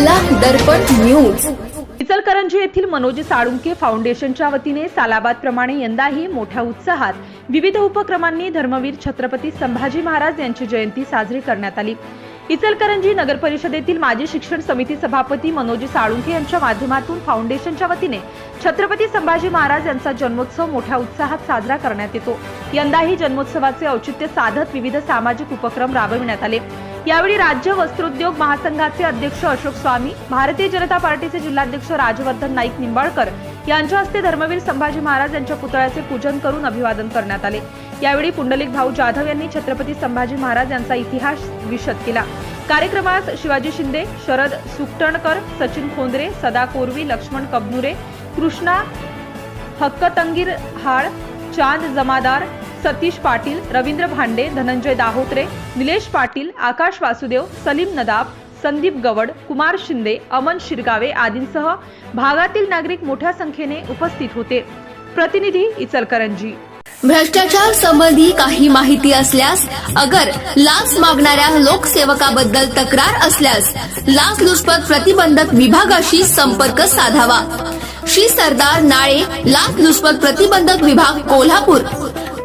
दर्पण news. Ichalkaranji येथील मनोज साळुंके फाउंडेशनच्या वतीने सालाबाद प्रमाणे यंदाही मोठ्या उत्साहात विविध उपक्रमांनी धर्मवीर छत्रपती संभाजी महाराज यांची जयंती साजरी करण्यात आली. इचलकरंजी नगर परिषदेतील माजी शिक्षण समिती सभापती मनोज साळुंके यांच्या माध्यमातून फाउंडेशनच्या वतीने छत्रपती संभाजी महाराज यांचा जन्मोत्सव मोठ्या उत्साहात साजरा करण्यात येतो. यंदाही जन्मोत्सवाचे औचित्य साधत विविध सामाजिक उपक्रम राबविण्यात आले. यावेळी राज्य वस्त्रोद्योग महासंघाचे अध्यक्ष अशोक स्वामी भारतीय जनता पार्टीचे जिल्हाध्यक्ष राजवर्धन नाईक निंबाळकर यांच्या हस्ते धर्मवीर संभाजी महाराज यांच्या पुतळ्याचे पूजन करून अभिवादन करण्यात आले. यावेळी पुंडलिक भाऊ जाधव यांनी छत्रपती संभाजी महाराज यांचा इतिहास विशद केला. कार्यक्रमास शिवाजी शिंदे शरद सुकटणकर सचिन खोंदरे सदा कोरवी लक्ष्मण कबनुरे कृष्णा हक्कतंगीर हाळ चांद जमादार सतीश पाटील रवींद्र भांडे धनंजय दाहोत्रे निलेश पाटील आकाश वासुदेव सलीम नदाब संदीप गवड कुमार शिंदे अमन शिरगावे आदींसह भागातील नागरिक मोठ्या संख्येने उपस्थित होते. प्रतिनिधी इचलकरंजी. भ्रष्टाचार संबंधी काही माहिती असल्यास अगर लाच मागणाऱ्या लोकसेवकाबद्दल तक्रार असल्यास लाचलुचपत प्रतिबंधक विभागाशी संपर्क साधावा. श्री सरदार नाळे लाचलुचपत प्रतिबंधक विभाग कोल्हापूर.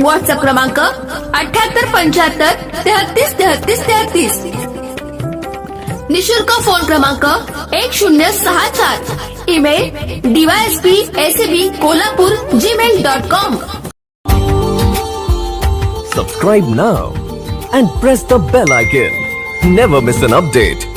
व्हॉट्सअप क्रमांक अठ्याहत्तर, पंच्याहत्तर तेहतीस तेहतीस तेहतीस निशुल्क फ़ोन क्रमांक एक शून्य सहा सात email DYSP ACB Kolhapur Gmail dot com Subscribe now and press the bell icon. Never miss an update.